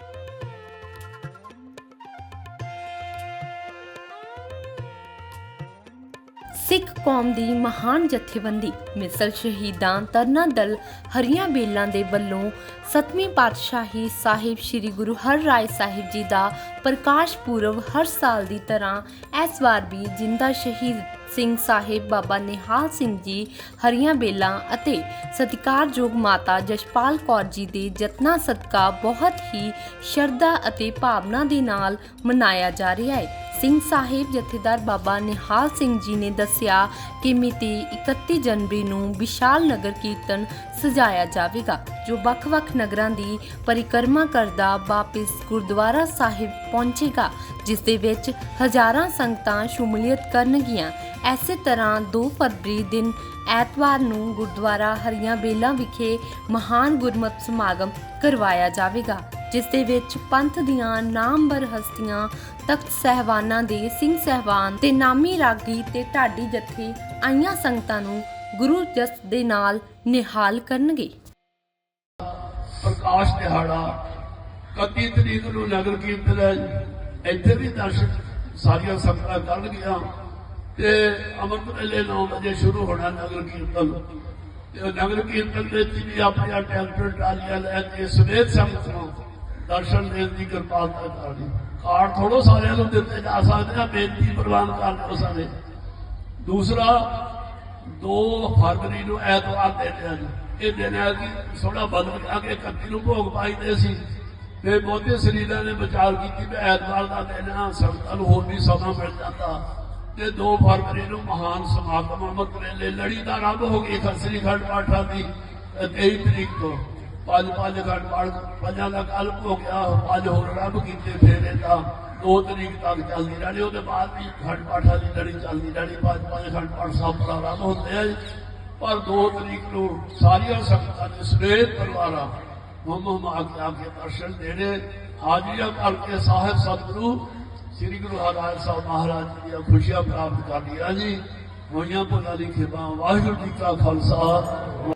Bye. ਸਿੱਖ ਕੌਮ ਦੀ ਮਹਾਨ ਜਥੇਬੰਦੀ ਮਿਸਲ ਸ਼ਹੀਦਾਂ ਤਰਨਾ ਦਲ ਹਰੀਆਂ ਬੇਲਾਂ ਦੇ ਵੱਲੋਂ ਸਤਵੀਂ ਪਾਤਸ਼ਾਹੀ ਸਾਹਿਬ ਸ੍ਰੀ ਗੁਰੂ ਹਰਰਾਏ ਸਾਹਿਬ ਜੀ ਦਾ ਪ੍ਰਕਾਸ਼ ਪੁਰਬ ਹਰ ਸਾਲ ਦੀ ਤਰ੍ਹਾਂ ਇਸ ਵਾਰ ਵੀ ਜਿੰਦਾ ਸ਼ਹੀਦ ਸਿੰਘ ਸਾਹਿਬ ਬਾਬਾ ਨਿਹਾਲ ਸਿੰਘ ਜੀ ਹਰੀਆਂ ਬੇਲਾਂ ਅਤੇ ਸਤਿਕਾਰਯੋਗ ਮਾਤਾ ਜਸ਼ਪਾਲ ਕੌਰ ਜੀ ਦੇ ਜਤਨਾ ਸਦਕਾ ਬਹੁਤ ਹੀ ਸ਼ਰਧਾ ਅਤੇ ਭਾਵਨਾ ਦੇ ਨਾਲ ਮਨਾਇਆ ਜਾ ਰਿਹਾ ਹੈ। ਸਿੰਘ ਸਾਹਿਬ ਜਥੇਦਾਰ ਬਾਬਾ ਨਿਹਾਲ ਸਿੰਘ ਜੀ ਨੇ ਦੱਸਿਆ ਕਿ ਮਿਤੀ 31 ਜਨਵਰੀ ਨੂੰ ਵਿਸ਼ਾਲ ਨਗਰ ਕੀਰਤਨ ਸਜਾਇਆ ਜਾਵੇਗਾ, ਜੋ ਵੱਖ-ਵੱਖ ਨਗਰਾਂ ਦੀ ਪਰਿਕਰਮਾ ਕਰਦਾ ਵਾਪਿਸ ਗੁਰਦੁਆਰਾ ਸਾਹਿਬ ਪਹੁੰਚੇਗਾ, ਜਿਸ ਦੇ ਵਿੱਚ ਹਜ਼ਾਰਾਂ ਸੰਗਤਾਂ ਸ਼ਮੂਲੀਅਤ ਕਰਨਗੀਆਂ। ਐਸੇ ਤਰ੍ਹਾਂ 2 ਫਰਵਰੀ ਦਿਨ ਐਤਵਾਰ ਨੂੰ ਗੁਰਦੁਆਰਾ ਹਰੀਆਂ ਬੇਲਾਂ ਵਿਖੇ ਮਹਾਨ ਗੁਰਮਤਿ ਸਮਾਗਮ ਕਰਵਾਇਆ ਜਾਵੇਗਾ। ਜਿਸ ਦੇ ਵਿੱਚ ਪੰਥ ਦੀਆਂ ਨਾਮਵਰ ਹਸਤੀਆਂ, ਤਖਤ ਸਹਿਬਾਨਾਂ ਦੇ ਸਿੰਘ ਸਹਿਬਾਨ ਤੇ ਨਾਮੀ ਰਾਗੀ ਤੇ ਢਾਡੀ ਜਥੇ ਆਈਆਂ ਸੰਗਤਾਂ ਨੂੰ ਗੁਰੂ ਜਸ ਦੇ ਨਾਲ ਨਿਹਾਲ ਕਰਨਗੇ। ਪ੍ਰਕਾਸ਼ ਦਿਹਾੜਾ 31 ਤਰੀਕ ਨੂੰ ਨਗਰ ਕੀਰਤਨ ਹੈ। ਇੱਥੇ ਵੀ ਦਰਸ਼ਨ ਸਾਰੀਆਂ ਸੰਗਤਾਂ ਕਰਨਗੀਆਂ ਤੇ ਅੰਮ੍ਰਿਤ ਵੇਲੇ 9 ਵਜੇ ਸ਼ੁਰੂ ਹੋਣਾ ਨਗਰ ਕੀਰਤਨ। ਤੇ ਨਗਰ ਕੀਰਤਨ ਦੇ ਵਿੱਚ ਵੀ ਆਪਣੀਆਂ ਟੈਂਪਰ ਟਰਾਲੀਆਂ ਲੈ ਕੇ ਸਮੇਤ ਸੰਗਤ ਦਰਸ਼ਨ ਦੇਣ ਦੀ ਕਿਰਪਾਲਤਾ ਕਰਨੀ ਕਾਰਡ ਥੋੜੋ ਸਾਰਿਆਂ ਨੂੰ ਦਿੱਤੇ ਜਾ ਸਕਦੇ ਆ ਬੇਨਤੀ ਪ੍ਰਵਾਨ ਕਰ ਲਓ ਸਾਰੇ। ਦੂਸਰਾ 2 ਫਰਵਰੀ ਨੂੰ ਐਤਵਾਰ ਦੇ ਦਿਨ ਇਹ ਦਿਨ ਹੈ ਕਿ ਥੋੜਾ ਬਦਲ ਕੇ 31 ਨੂੰ ਭੋਗ ਪਾਈਦੇ ਸੀ। ਤੇ ਬਹੁਤੇ ਸਰੀਰਾਂ ਨੇ ਵਿਚਾਰ ਕੀਤੀ ਵੀ ਐਤਵਾਰ ਦਾ ਦਿਨ ਆ ਸੰਗਤਾਂ ਨੂੰ ਹੋਰ ਵੀ ਸਮਾਂ ਮਿਲ ਜਾਂਦਾ। ਤੇ 2 ਫਰਵਰੀ ਨੂੰ ਮਹਾਨ ਸਮਾਗਮ ਅਮਰ ਵੇਲੇ ਲੜੀ ਦਾ ਆਰੰਭ ਹੋ ਗਈ ਖਸਰੀ ਖੰਡ ਪਾਠਾਂ ਦੀ ਅ, 23 ਤਰੀਕ ਤੋਂ। ਪੰਜ ਪੰਜ ਖੰਡ ਪਾਠ ਪੰਜਾਂ ਦਾ ਕੱਲ ਹੋ ਗਿਆ, ਪੰਜ ਹੋਰ ਆਰੰਭ ਕੀਤੇ ਫਿਰ ਇਹਦਾ 2 ਤਰੀਕ ਤੱਕ ਚੱਲਦੀ ਰਹਿਣੀ, ਉਹਦੇ ਬਾਅਦ ਵੀ ਖੰਡ ਪਾਠਾਂ ਦੀ ਲੜੀ ਚੱਲਦੀ ਰਹਿਣੀ, ਪੰਜ ਪੰਜ ਖੰਡ ਪਾਠ ਸਭ ਪ੍ਰਾਰੰਭ ਹੁੰਦੇ ਆ ਪਰ 2 ਤਰੀਕ ਨੂੰ ਸਾਰੀਆਂ ਸੰਗਤਾਂ ਦੇ ਸਮੇਤ ਪਰਿਵਾਰਾਂ ਹਮ ਹਮ ਆ ਕੇ ਦਰਸ਼ਨ ਦੇਣੇ, ਹਾਜ਼ਰੀਆਂ ਕਰਕੇ ਸਾਹਿਬ ਸਤਿਗੁਰੂ, ਸ੍ਰੀ ਗੁਰੂ ਹਰਿਰਾਏ ਸਾਹਿਬ ਮਹਾਰਾਜ ਜੀ ਦੀਆਂ ਖੁਸ਼ੀਆਂ ਪ੍ਰਾਪਤ ਕਰਦੀਆਂ ਜੀ। ਹੋਈਆਂ ਭੁੱਲਾਂ ਦੀ ਖਿਮਾ, ਵਾਹਿਗੁਰੂ ਜੀ ਕਾ ਖਾਲਸਾ।